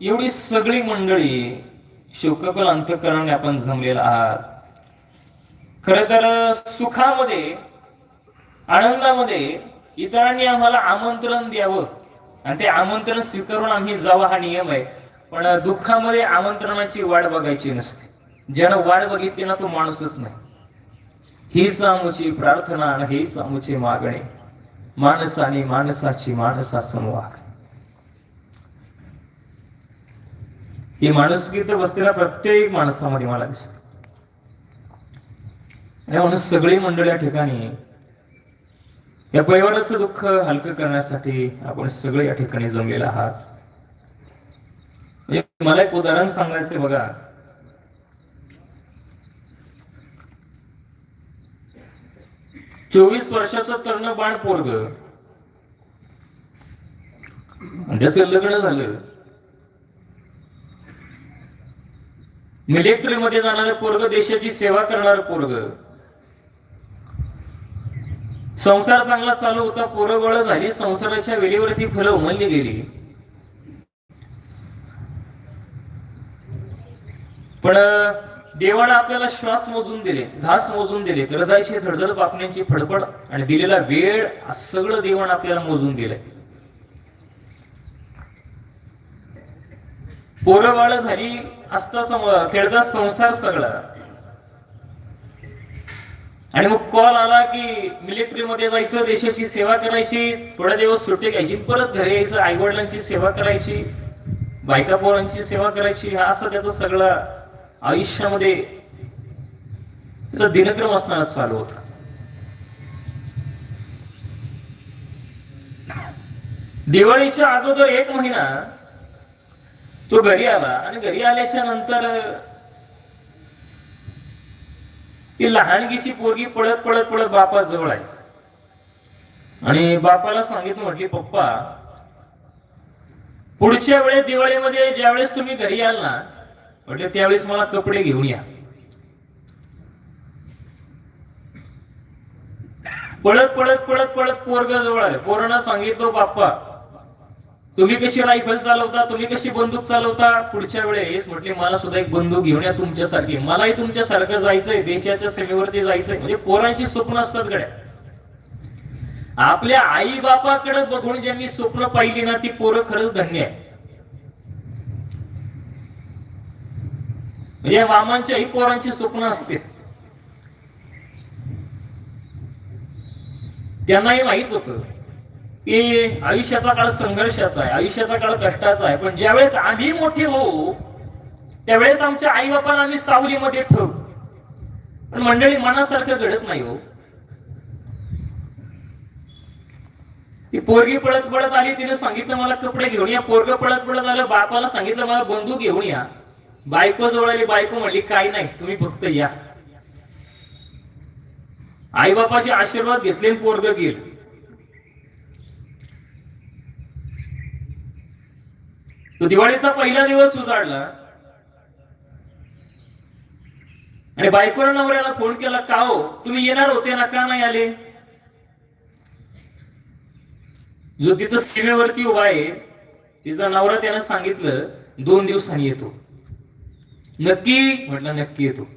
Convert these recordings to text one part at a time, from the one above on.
एवढी सगळी मंडळी शोककल अंतकरणाने आपण जमलेला आहात. खर तर सुखामध्ये आनंदामध्ये इतरांनी आम्हाला आमंत्रण द्यावं आणि ते आमंत्रण स्वीकारून आम्ही जावं हा नियम आहे. पण दुःखामध्ये आमंत्रणाची वाट बघायची नसते. ज्यानं वाट बघितली ना तो माणूसच नाही. हीच आमुची प्रार्थना आणि हीच आमुची मागणी. माणसाने माणसाची माणसा संवाद ही माणुसकी तर बसलेल्या प्रत्येक माणसामध्ये मला दिसत. आणि म्हणून सगळी मंडळी या ठिकाणी या परिवाराचं दुःख हलकं करण्यासाठी आपण सगळे या ठिकाणी जमलेले आहात. म्हणजे मला एक उदाहरण सांगायचं बघा. चोवीस वर्षाचं तरुण बाण पोरग त्याचं लग्न झालं. मिलिटरी मध्ये जाणारं पोरग देशाची सेवा करणार पोरग. संसार चांगला चालू होता पोरं बळ झाली संसाराच्या वेळेवरती फुलं उमलली गेली. पण देवानं आपल्याला श्वास मोजून दिले घास मोजून दिले हृदयाची धडधड पापण्याची फडफड आणि दिलेला वेळ सगळं देवानं आपल्याला मोजून दिलंय. पोरं बाळ झाली असता समोर खेळता संसार सगळा. आणि मग कॉल आला की मिलिटरी मध्ये जायचं देशाची सेवा करायची थोड्या दिवस सुट्टी घ्यायची परत घरी यायचं आई वडिलांची सेवा करायची बायका पोरांची सेवा करायची हा असं त्याचं सगळं आयुष्यामध्ये त्याचा दिनक्रम असताना चालू होता. दिवाळीच्या अगोदर एक महिना तो घरी आला आणि घरी आल्याच्यानंतर ती लहानगीशी पोरगी पळत पळत पळत बापा जवळ आहे आणि बापाला सांगितलं म्हटली पप्पा पुढच्या वेळेस दिवाळीमध्ये ज्यावेळेस तुम्ही घरी याल ना म्हटले त्यावेळेस मला कपडे घेऊन या. पळत पळत पळत पळत पोरग जवळ आले. पोरांना सांगितलं बाप्पा तुम्ही कशी रायफल चालवता तुम्ही कशी बंदूक चालवता? पुढच्या वेळेस म्हटले मला सुद्धा एक बंदूक घेऊन या तुमच्यासारखी. मलाही तुमच्यासारखं जायचंय देशाच्या सीमेवरती जायचंय. म्हणजे पोरांची स्वप्न असतात गड्या. आपल्या आई बापाकडे बघून ज्यांनी स्वप्न पाहिली ना ती पोरं खरंच धन्य आहे म्हणजे मामांच्याही पोरांची स्वप्न असते. त्यांनाही माहीत होतं. की आयुष्याचा काळ संघर्षाचा आहे आयुष्याचा काळ कष्टाचा आहे. पण ज्यावेळेस आम्ही मोठे होऊ त्यावेळेस आमच्या आई बापांना आम्ही सावलीमध्ये ठेवू. पण मंडळी मनासारखं घडत नाही हो. ती पोरगी पळत पळत आली तिने सांगितलं मला कपडे घेऊन या. पोरग पळत पळत आलं बापाला सांगितलं मला बंदूक घेऊन या. बायको जवळ आली बायको म्हणली काय नाही तुम्ही फक्त या. आई बापाचे आशीर्वाद घेतले पोरग गेल. तो दिवाळीचा पहिला दिवस उजाडला. आणि बायकोला नवऱ्याला फोन केला का हो? तुम्ही येणार होते ना? का नाही आले? जो तिथं सीमेवरती उभा आहे तिचा नवरा त्यानं सांगितलं दोन दिवसांनी येतो. नक्की? म्हटलं नक्की येतो.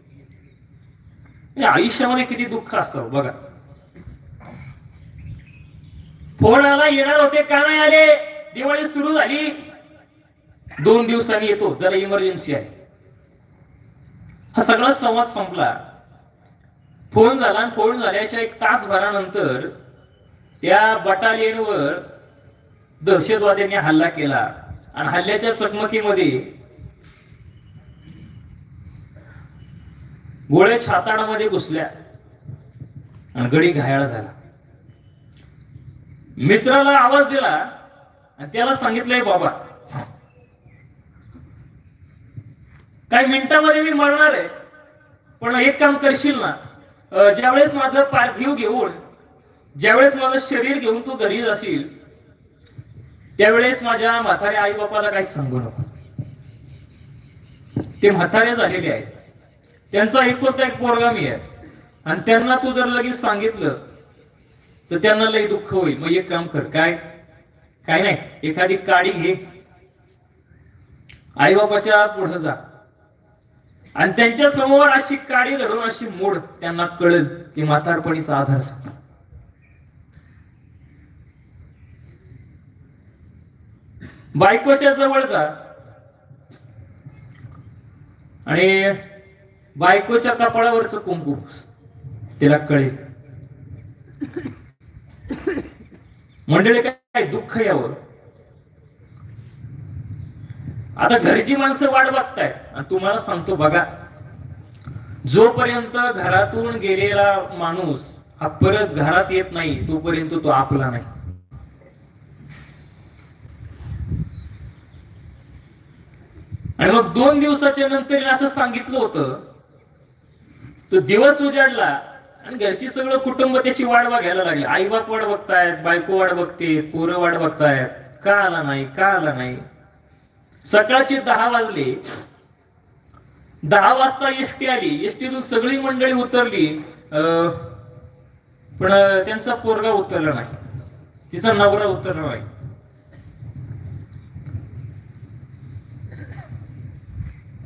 आयुष्यामध्ये किती दुःख असावं बघा. फोन आला येणार होते का नाही आले? दिवाळी सुरू झाली. दोन दिवसांनी येतो जरा इमर्जन्सी आहे. हा सगळा संवाद संपला. फोन झाला आणि फोन झाल्याच्या एक तासभरानंतर त्या बटालियनवर दहशतवाद्यांनी हल्ला केला. आणि हल्ल्याच्या चकमकीमध्ये गोळ्या छाताडामध्ये घुसल्या आणि गडी घायाळ झाला. मित्राला आवाज दिला आणि त्याला सांगितलंय बाबा काही मिनिटामध्ये मी मरणार आहे. पण एक काम करशील ना ज्यावेळेस माझं पार्थिव घेऊन ज्यावेळेस माझं शरीर घेऊन तू घरी जाशील त्यावेळेस माझ्या म्हाताऱ्या आई बापाला काही सांगू नको. ते म्हातारे झालेले आहेत. त्यांचा एकुलता एक पोरगा मी आहे. आणि त्यांना तू जर लगेच सांगितलं तर त्यांना लई दुःख होईल. मग एक काम कर काय? काय नाही एखादी काडी घे. आईबापाच्या पुढे जा. आणि त्यांच्यासमोर अशी काडी धरून अशी मोड त्यांना कळेल की म्हातारपणीचा आधार बायकोच्या जवळ जा. आणि बायकोच्या कपाळावरच कुंकू. तिला कळेल. मंडळी काय दुःख यावर आता घरची माणसं वाट बघतायत. आणि तुम्हाला सांगतो बघा जोपर्यंत घरातून गेलेला माणूस हा परत घरात येत नाही तोपर्यंत तो आपला नाही. आणि मग दोन दिवसाच्या नंतर असं सांगितलं होतं तो दिवस उजाडला आणि घरची सगळं कुटुंब त्याची वाट बघायला लागले. आई बाप वाट बघतायत बायको वाट बघते पोरं वाट बघतायत. का आला नाही का आला नाही? सकाळचे दहा वाजले. दहा वाजता एसटी आली. एसटीतून सगळी मंडळी उतरली. अं, पण त्यांचा पोरगा उतरला नाही. तिचा नवरा उतरला नाही.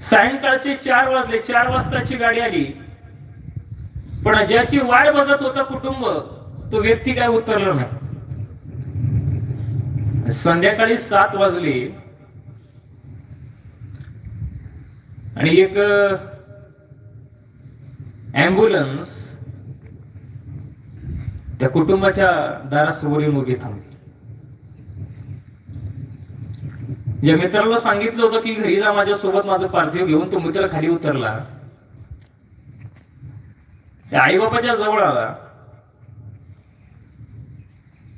सायंकाळचे चार वाजले. चार वाजताची गाडी आली. पण ज्याची वाट बघत होता कुटुंब तो व्यक्ती काय उतरला नाही. संध्याकाळी सात वाजले. आणि एक ॲम्ब्युलन्स त्या कुटुंबाच्या दारासमोर येऊन उभी थांबली. ज्या मित्राला सांगितलं होतं की घरी जा माझ्या सोबत माझं पार्थिव घेऊन तो मित्र खाली उतरला. त्या आईबापाच्या जवळ आला.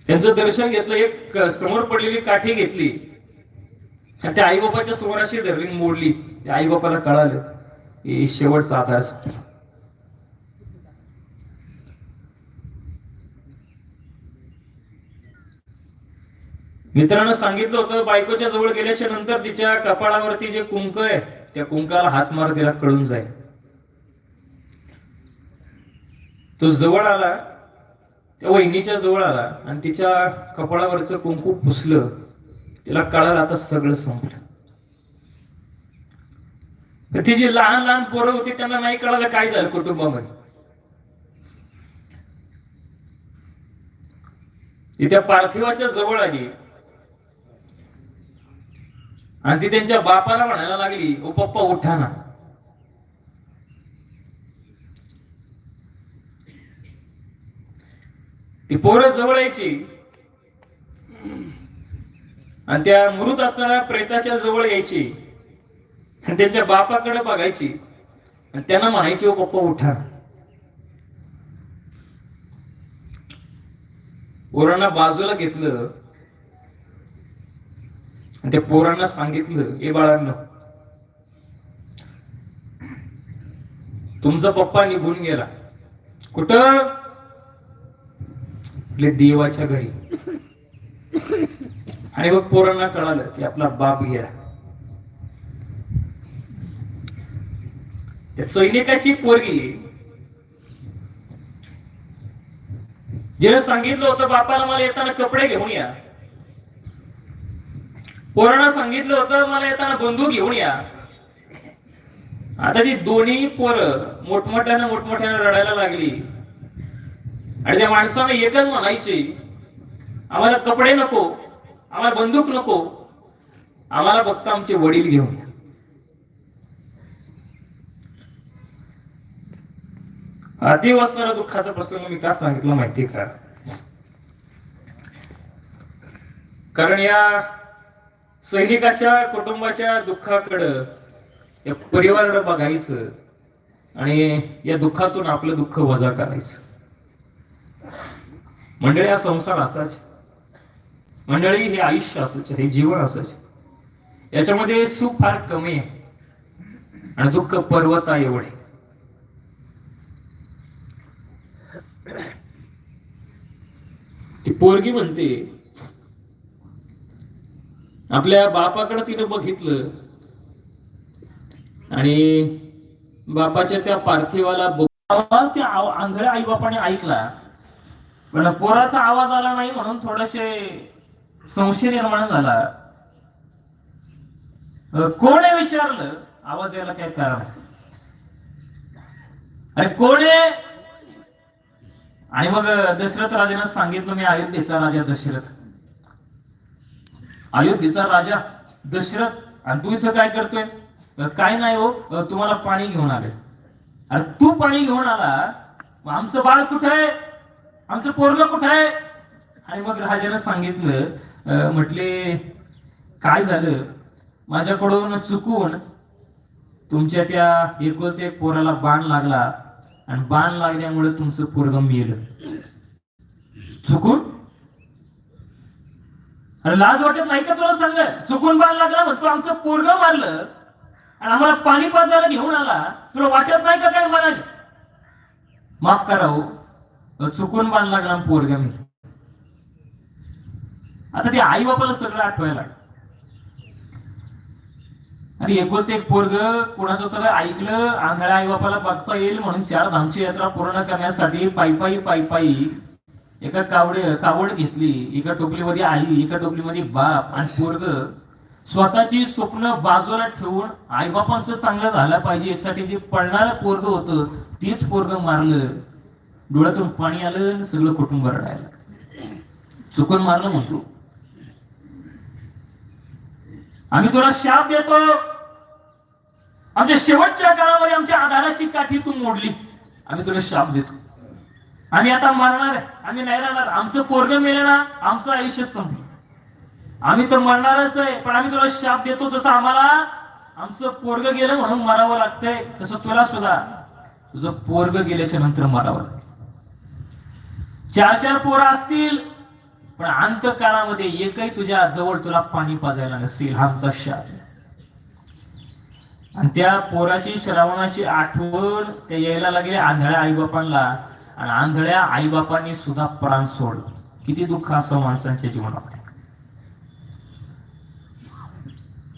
त्यांचं दर्शन घेतलं एक समोर पडलेली काठी घेतली. आणि त्या आईबापाच्या समोर अशी धरली मोडली. आई बापाला कळालं की शेवटचा आधार मित्रांनो सांगितलं होतं बायकोच्या जवळ गेल्याच्यानंतर तिच्या कपाळावरती जे कुंक आहे त्या कुंकाला हात मार तिला कळून जाईल. तो जवळ आला त्या वहिनीच्या जवळ आला आणि तिच्या कपाळावरचं कुंकू पुसलं तिला कळालं आता सगळं संपलं. तर ती जी लहान लहान पोरं होती त्यांना नाही कळालं काय झालं कुटुंबामध्ये. ती त्या पार्थिवाच्या जवळ आली. आणि ती त्यांच्या बापाला म्हणायला लागली ओ पप्पा उठा ना. ती पोरं जवळ यायची. आणि त्या मृत असणाऱ्या प्रेताच्या जवळ यायची. आणि त्यांच्या बापाकडे बघायची. आणि त्यांना म्हणायची ओ पप्पा उठा. पोरांना बाजूला घेतलं. आणि त्या पोरांना सांगितलं हे बाळांना तुमचा पप्पा निघून गेला. कुठं? आपले देवाच्या घरी. आणि मग पोरांना कळालं की आपला बाप गेला. त्या सैनिकाची पोरगी. जिने सांगितलं होतं बापाला मला येताना कपडे घेऊन या. पोरांना सांगितलं होतं मला येताना बंदूक घेऊन या. आता ती दोन्ही पोरं मोठमोठ्यानं मोठमोठ्यानं रडायला लागली. आणि त्या माणसानं एकच म्हणायचे आम्हाला कपडे नको आम्हाला बंदूक नको आम्हाला फक्त आमचे वडील घेऊन या अति असणारा दुःखाचा प्रसंग मी का सांगितलं माहिती का? कारण या सैनिकाच्या कुटुंबाच्या दुःखाकडं या परिवाराकडं बघायचं आणि या दुःखातून आपलं दुःख वजा करायचं. मंडळी हा संसार असाच. मंडळी हे आयुष्य असायचे हे जीवन असायचे. याच्यामध्ये सुख फार कमी आहे. आणि दुःख पर्वता एवढे ती पोरगी म्हणते आपल्या बापाकडे तिनं बघितलं आणि बापाच्या त्या पार्थिवाला आवाज त्या आंधळ्या आई बापाने ऐकला. पण पोराचा आवाज आला नाही म्हणून थोडेसे संशय निर्माण झाला. कोणे विचारलं? आवाज यायला काय कारण? अरे कोणे आणि मग दशरथ राजाने सांगितलं मी अयोध्येचा राजा दशरथ. अयोध्येचा राजा दशरथ? आणि तू इथं काय करतोय? काय नाही हो तुम्हाला पाणी घेऊन आले अरे तू पाणी घेऊन आला? आमचं बाळ कुठं आहे? आमचं पोरग कुठं आहे? आणि मग राजाने सांगितलं म्हटले काय झालं? माझ्याकडून चुकून तुमच्या त्या एकुलते एक पोराला बाण लागला. आणि बाण लागल्यामुळे तुमचं पोरग मेलं. चुकून? अरे लाज वाटत नाही का तुला सांग चुकून बाण लागला म्हणतो आमचं पोरग मारलं आणि आम्हाला पाणी पाजायला घेऊन आला. तुला वाटत नाही का काय म्हणाले? माफ करा हो. चुकून बाण लागला आणि पोरग मी आता ते आई बापाला सगळं आठवायला लागलं. आणि एकुलते एक पोरग कुणाचं तर ऐकलं आंधळ्या आई बापाला बघता येईल म्हणून चार धामची यात्रा पूर्ण करण्यासाठी पायी पायी एका कावड कावड घेतली एका टोपलीमध्ये आई एका टोपलीमध्ये बाप आणि पोरग स्वतःची स्वप्न बाजूला ठेवून आईबापांचं चांगलं झालं पाहिजे यासाठी जे पळणारं पोरग होतं तेच पोरग मारलं. डोळ्यातून पाणी आलं सगळं कुटुंब रडायला चुकून मारलं म्हणतो. आम्ही तुला शाप देतो. आमच्या शेवटच्या काळामध्ये आमच्या आधाराची काठी तू मोडली. आम्ही तुला शाप देतो. आम्ही आता मरणार आहे. आम्ही नाही राहणार. आमचं पोरग मेलं ना आमचं आयुष्य संपलं. आम्ही तर मरणारच आहे पण आम्ही तुला शाप देतो जसं आम्हाला आमचं पोरग गेलं म्हणून मरावं लागतंय तसं तुला सुद्धा तुझं पोरग गेल्याच्यानंतर मरावं लागतं चार चार पोरं असतील पण अंत काळामध्ये एकही तुझ्या जवळ तुला पाणी पाजायला नसेल आमचा शाप आणि त्या पोराची श्रावणाची आठवण त्या यायला लागली आंधळ्या आईबापांना. आणि आंधळ्या आईबापांनी सुद्धा प्राण सोडलं. किती दुःख असं माणसांच्या जीवनात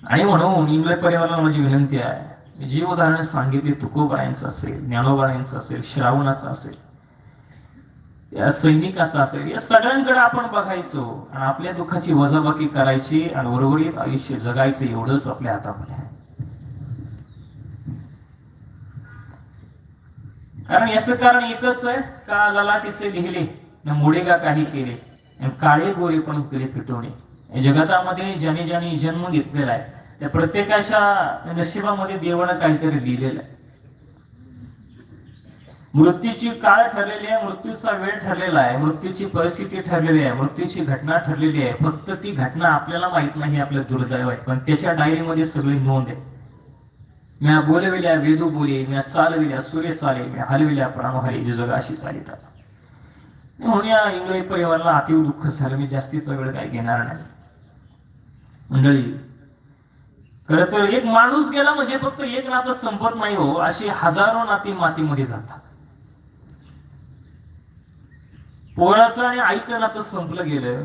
आणि म्हणून इंग्लंड परिवाराला माझी विनंती आहे. जी उदाहरणं सांगितली तुकोबायांचं असेल ज्ञानोबायांचं असेल श्रावणाचं असेल या सैनिकाचं असेल या सगळ्यांकडे आपण बघायचो. आणि आपल्या दुःखाची वजाबाकी करायची आणि उर्वरित आयुष्य जगायचं एवढंच आपल्या हातामध्ये आहे. कारण याच कारण एकच आहे का ललाटीचे लिहिले न मोडे का काही केले काळे गोरे पण केले पिटवणे या जगतामध्ये ज्याने ज्याने जन्म घेतलेला आहे त्या प्रत्येकाच्या नशिबामध्ये देवानं काहीतरी लिहिलेलं आहे. मृत्यूची काळ ठरलेली आहे मृत्यूचा वेळ ठरलेला आहे मृत्यूची परिस्थिती ठरलेली आहे मृत्यूची घटना ठरलेली आहे. फक्त ती घटना आपल्याला माहीत नाही आपलं दुर्दैव आहे पण त्याच्या डायरीमध्ये सगळी नोंद आहे. म्या बोलविल्या वेदू बोली म्या चालविल्या सूर्य चाले म्या हलविल्या प्राणहरी जुजगाशी अशी चालिता म्हणून या इंग्रजी परिवाराला अतिव दुःख झालं. मी जास्तीचा वेळ काही घेणार नाही. मंडळी खरं तर एक माणूस गेला म्हणजे फक्त एक नातं संपत नाही हो अशी हजारो नाती मातीमध्ये जातात. पोराचं आणि आईचं नातं संपलं गेलं.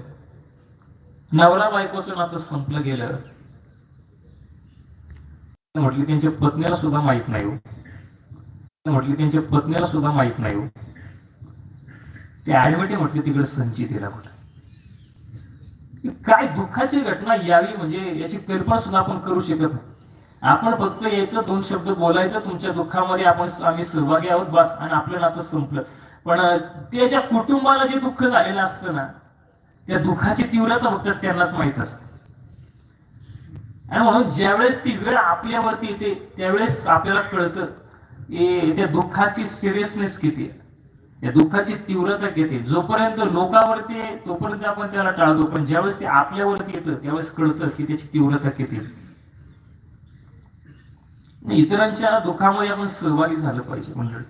नवरा बायकोचं नातं संपलं गेलं. म्हटली त्यांच्या पत्नीला सुद्धा माहीत नाही हो. म्हटली त्यांच्या पत्नीला सुद्धा माहीत नाही हो. ते ऍडमिटे म्हटले तिकडे संचित तिला म्हटलं काय दुःखाची घटना यावी म्हणजे याची कल्पना सुद्धा आपण करू शकत नाही. आपण फक्त यायचं दोन शब्द बोलायचं तुमच्या दुःखामध्ये आपण आम्ही सहभागी आहोत बस आणि आपलं नातं संपलं. पण त्याच्या कुटुंबाला जे दुःख झालेलं असतं ना त्या दुःखाची तीव्रता फक्त त्यांनाच माहीत असते. आणि म्हणून ज्यावेळेस ती वेळ आपल्यावरती येते त्यावेळेस आपल्याला कळतं की त्या दुःखाची सिरियसनेस किती आहे. या दुःखाची तीव्रता किती जोपर्यंत लोकावरती आहे तोपर्यंत आपण त्याला टाळतो पण ज्यावेळेस ते आपल्यावरती येतं त्यावेळेस कळतं की त्याची तीव्रता किती इतरांच्या दुःखामध्ये आपण सहभागी झालं पाहिजे मंडळी.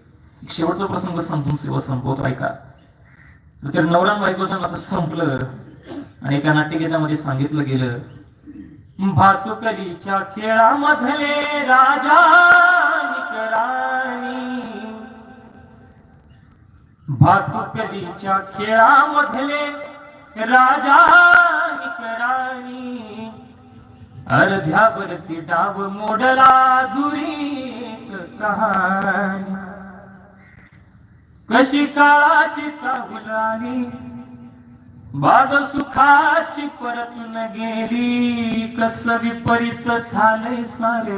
शेवटचा प्रसंग संपून सेवा संपवतो ऐका. तर नवरा बायकोचं नातं संपलं आणि एका नाट्यगीतामध्ये सांगितलं गेलं भातुकलीच्या खेळामधले राजा भातुकलीच्या खेळामधले राजा निकराणी. अर्ध्यावरती डाव मोडला दुरी कहाणी. कशी काळाची चाहुल बाग सुखाची परतून गेली. कस विपरीत झालंय सार?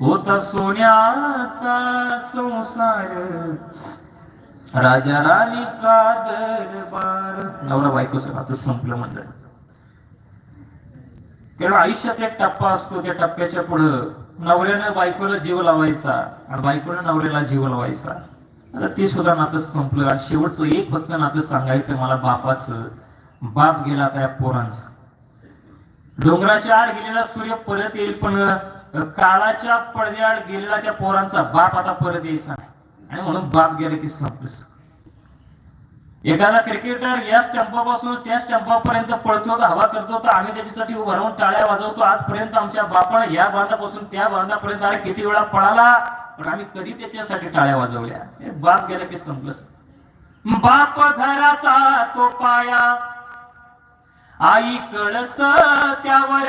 होता सोन्याचा संसार. राजा राणीचा दरबार. नवरा बायकोचं नातं संपलं म्हणलं. कारण आयुष्याचा एक टप्पा असतो त्या टप्प्याच्या पुढं नवऱ्यानं बायकोला जीव लावायचा आणि बायकोनं नवऱ्याला जीव लावायचा. आता ते सुद्धा नातं संपलं. आणि शेवटचं एक फक्त नातं सांगायचं मला बापाचं. बाप गेला आता पोरांचा. डोंगराच्या आड गेलेला सूर्य परत येईल पण काळाच्या पडद्याआड गेलेला त्या पोरांचा बाप आता परत यायचा आणि म्हणून बाप गेला की संपलं एखादा क्रिकेटर या स्टंपापासून त्या स्टंपापर्यंत पळतो तर हवा करतो तर आम्ही त्याच्यासाठी उभं राहून टाळ्या वाजवतो. आजपर्यंत आमच्या बापानं या बांधापासून त्या बांधापर्यंत अरे किती वेळा पळाला? पण आम्ही कधी त्याच्यासाठी टाळ्या वाजवल्या? बाप गेला की संपलं बाप घराचा तो पाया. आई कळस त्यावर.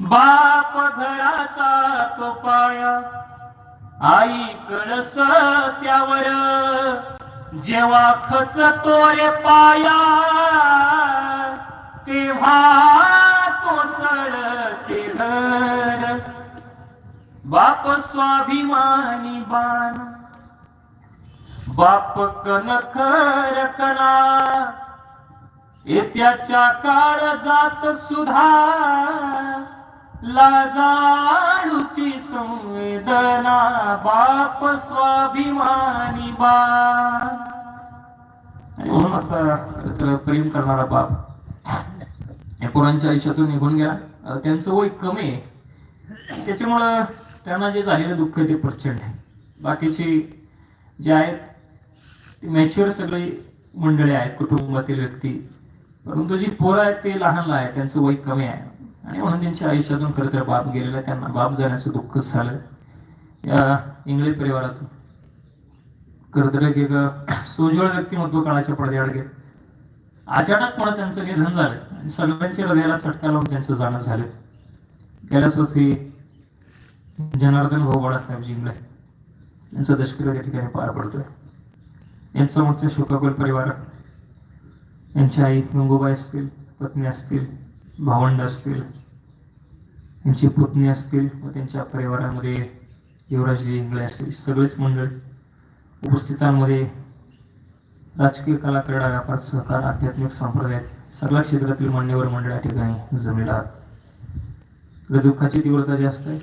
बाप घराचा तो पाया. आई कळस त्यावर. जेव्हा खच तोरे पाया तेव्हा कोसळ ते घर. बाप स्वाभिमानी बाण. बाप कणखर कणा येत्याच्या काळ जात सुधा. लाजाळूची संवेदना. बाप स्वाभिमानी बा आणि म्हणून असा तर प्रेम करणारा बाप या पोरांच्या आयुष्यातून निघून गेला. त्यांचं वय कमी आहे. त्याच्यामुळं त्यांना जे झालेलं दुःख आहे ते प्रचंड आहे. बाकीची जे आहेत ते मॅच्युअर सगळी मंडळी आहेत कुटुंबातील व्यक्ती. परंतु जी पोरं आहेत ते लहान लहान आहेत त्यांचं वय कमी आहे. आणि म्हणून त्यांच्या आयुष्यातून खरं तर बाप गेलेला आहे. त्यांना बाप जाण्याचं दुःखच झालं. या इंग्लिश परिवारातून. खरं तर एक एक सोज्वळ व्यक्तिमत्व काळाच्या पडद्याआड गेलं. अचानकपणे त्यांचं निधन झालं. आणि सगळ्यांच्या हृदयाला चटका लावून त्यांचं जाणं झालं. गेल्याच वसी जनार्दन भाऊ बाळासाहेब जिंगले यांचं दशकिरा त्या ठिकाणी पार पडतोय. यांचा मोठा शोकाकुल परिवार यांची आई गंगूबाई असतील पत्नी असतील भावंड असतील यांची पुतणी असतील व त्यांच्या परिवारामध्ये युवराजजी इंगळे असतील. सगळेच मंडळ उपस्थितांमध्ये राजकीय कला क्रीडा व्यापार सहकार आध्यात्मिक संप्रदाय सगळ्या क्षेत्रातील मान्यवर मंडळ या ठिकाणी जमलेला आहात. दुःखाची तीव्रता जास्त आहे.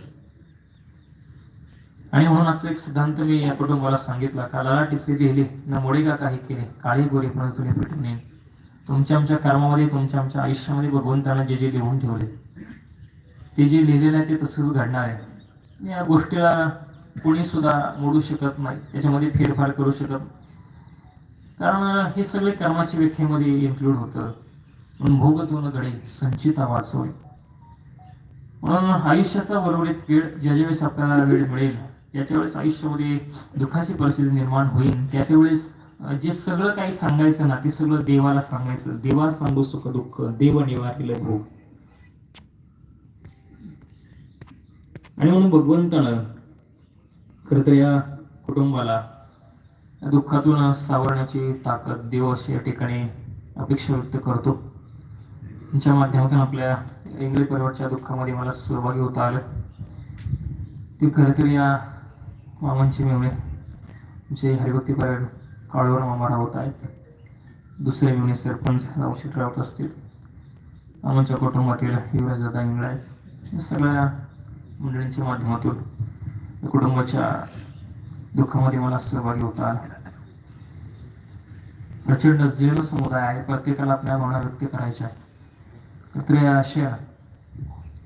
आणि म्हणून एक सिद्धांत मी या कुटुंबाला सांगितला कालाला टिचे लिहिले ना मोडेगा काही केले काळी गोरी पण तुने पेटून तुमच्या आमच्या कर्मामध्ये तुमच्या आमच्या आयुष्यामध्ये भगवंतानं जे जे लिहून ठेवले ते जे लिहिलेलं आहे ते तसंच घडणार आहे. या गोष्टीला कोणी सुद्धा मोडू शकत नाही त्याच्यामध्ये फेरफार करू शकत कारण हे सगळे कर्माच्या व्याख्येमध्ये इन्क्लूड होतं. म्हणून भोगतून घडे संचिता वाचवणे म्हणून आयुष्याचा बरोबरीत वेळ ज्या ज्यावेळेस आपल्याला वेळ मिळेल त्याच्या वेळेस आयुष्यामध्ये दुःखाची परिस्थिती निर्माण होईल. त्या त्यावेळेस जे सगळं काही सांगायचं ना ते सगळं देवाला सांगायचं. देवा सांगू सुख दुःख देव निवारिल भोग हो. आणि म्हणून भगवंतानं खरं तर या कुटुंबाला दुःखातून सावरण्याची ताकद देव अशी या ठिकाणी अपेक्षा व्यक्त करतो. त्यांच्या माध्यमातून आपल्या इंग्लिश परिवारच्या दुःखामध्ये मला सहभागी होता आलं. ते खरं तर या मामांची मेवणे जे हरिभक्ती परायण काळूवर मामा राहत आहेत. दुसरे मेवणे सरपंच रावशेट रावत असतील. आमच्या कुटुंबातील युवराज दादा इंगळे या सगळ्या मंडळींच्या माध्यमातून या कुटुंबाच्या दुःखामध्ये मला सहभागी होता. आला प्रचंड जीर्ण समुदाय आहे. प्रत्येकाला आपल्या भावना व्यक्त करायच्या आहेत. तर या अशा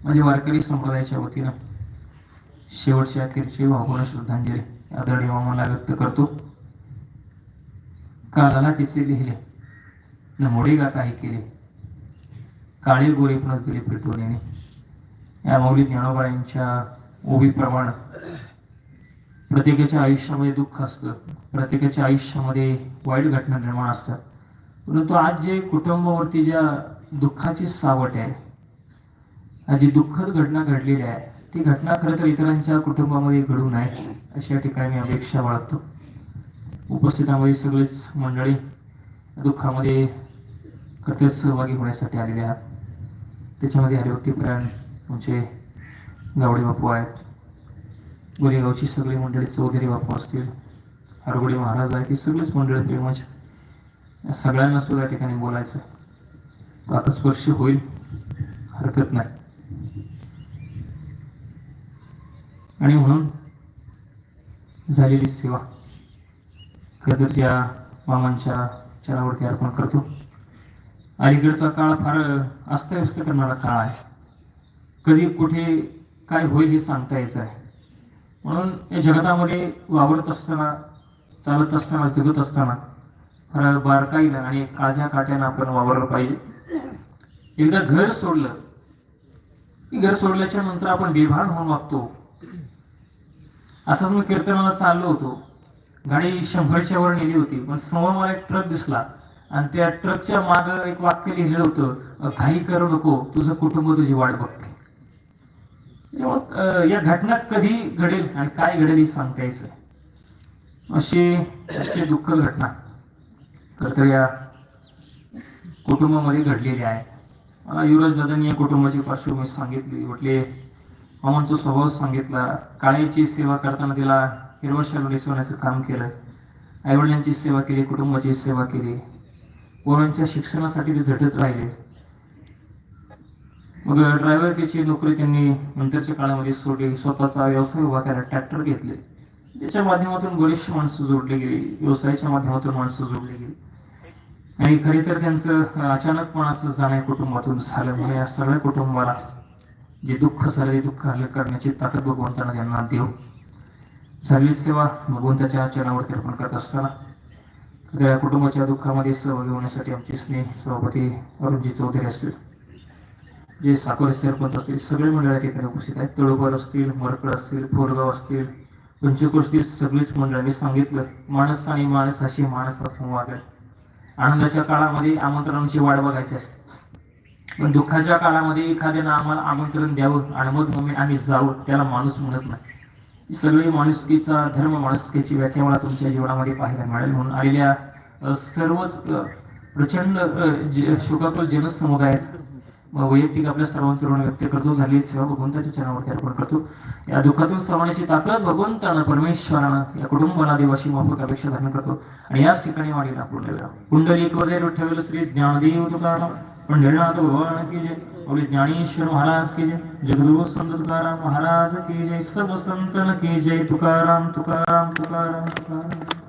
माझ्या वारकरी संप्रदायाच्या वतीनं शेवटची अखेरची भावपूर्ण श्रद्धांजली. आदरणीय मामाला व्यक्त करतो. कालाला टिसे लिहिले. न मोडे गा काही केले काळे गोरे पण दिले पेटून येणे. या मौली ज्ञानोबा ओबीप्रमाण प्रत्येकाच्या आयुष्यामध्ये दुःख असतं. प्रत्येकाच्या आयुष्यामध्ये वाईट घटना निर्माण असतात. परंतु आज जे कुटुंबावरती ज्या दुःखाची सावट आहे आज जी दुःखद घटना घडलेली आहे ती घटना खरं तर इतरांच्या कुटुंबामध्ये घडू नये अशा ठिकाणी मी अपेक्षा बाळगतो. उपस्थितामध्ये सगळेच मंडळी दुःखामध्ये कर्तव्य सहभागी होण्यासाठी आलेले आहात. त्याच्यामध्ये हरिभक्ती म्हणजे गावडे बापू आहेत. गोरेगावची सगळी मंडळी चौधरी बापू असतील हरगुडे महाराज आहेत ही सगळीच मंडळी प्रेमाची या सगळ्यांना सुद्धा या ठिकाणी बोलायचं. आता स्पर्श होईल हरकत नाही. आणि म्हणून झालेली सेवा. खरं तर ज्या मामांच्या चरावरती अर्पण करतो. अलीकडचा काळ फार अस्ताव्यस्त करणारा काळ आहे. कधी कुठे काय होईल हे सांगता यायचं आहे. म्हणून या जगतामध्ये वावरत असताना चालत असताना जगत असताना फार बारकाईनं आणि काळज्या काट्यानं आपण वावरलं पाहिजे. एकदा घर सोडलं की घर सोडल्याच्या नंतर आपण बेभान होऊन वागतो. असंच मी कीर्तनाला चाललो होतो. गाडी शंभरच्या वर नेली होती पण समोर मला एक ट्रक दिसला. आणि त्या ट्रकच्या माग एक वाक्य लिहिलं होतं घाई करू नको तुझं कुटुंब तुझी वाट बघते. या घटना कधी घडेल आणि काय घडेल हे सांगता यायचं अशी अशी दुःख घटना. खरं तर या कुटुंबामध्ये घडलेली आहे. मला युवराज दादांनी या कुटुंबाची पार्श्वभूमी सांगितली. म्हटले मामांचा स्वभाव सांगितला काळ्याची सेवा करताना तिला हिरवा शालू नेसवण्याचं काम केलं. आईवडिलांची सेवा केली कुटुंबाची सेवा केली. पोरांच्या शिक्षणासाठी ते झटत राहिले. मग ड्रायव्हरकीची नोकरी त्यांनी नंतरच्या काळामध्ये सोडली. स्वतःचा व्यवसाय उभा केला ट्रॅक्टर घेतले. त्याच्या माध्यमातून बरीचशी माणसं जोडली गेली. व्यवसायाच्या माध्यमातून माणसं जोडली गेली. आणि खरे तर त्यांचं अचानकपणाचं जाणे कुटुंबातून झालं. म्हणजे या सगळ्या कुटुंबाला जे दुःख सर्व दुःख हल्ले करण्याची ताकद भगवंतानं त्यांना देव. झालेली सेवा भगवंताच्या चरणावरती अर्पण करत असताना त्या कुटुंबाच्या दुःखामध्ये सहभागी होण्यासाठी आमचे स्नेह सभापती अरुणजी चौधरी असतील जे साकोरे सरपंच असतील सगळे मंडळ या ठिकाणी उपस्थित आहेत. तळोबर असतील मरकड असतील फोरगाव असतील पंचकोश सगळीच मंडळ. मी सांगितलं माणस आणि माणसाशी माणसा संवाद आहे. आनंदाच्या काळामध्ये आमंत्रणाची वाट बघायची असते. पण दुःखाच्या काळामध्ये एखाद्यानं आम्हाला आमंत्रण द्यावं आणि मग मम्मी आम्ही जावं त्याला माणूस म्हणत नाही. ही सगळी माणुसकीचा धर्म माणुसकीची व्याख्या मला तुमच्या जीवनामध्ये पाहायला मिळेल म्हणून आलेल्या सर्वच प्रचंड शोकाकुल जनसमुदायास वैयक्तिक आपल्या सर्वांचे ऋण व्यक्त करतो. झाली सेवा भगवंताच्या चरणावरती अर्पण करतो. या दुःखातून सर्वांची ताकद भगवंतानं परमेश्वरानं या कुटुंबाला देवाशी माफक अपेक्षा धारण करतो. आणि याच ठिकाणी वाढीला पूर्ण वेळा कुंडली वगैरे ठेवलं श्री ज्ञानदेव तुकाराम. पंढरीनाथ भगवान की जय बोले ज्ञानेश्वर महाराज की जय जगदुरु संत तुकाराम महाराज की जय सब संतन की जय तुकाराम तुकाराम तुकाराम तुकाराम।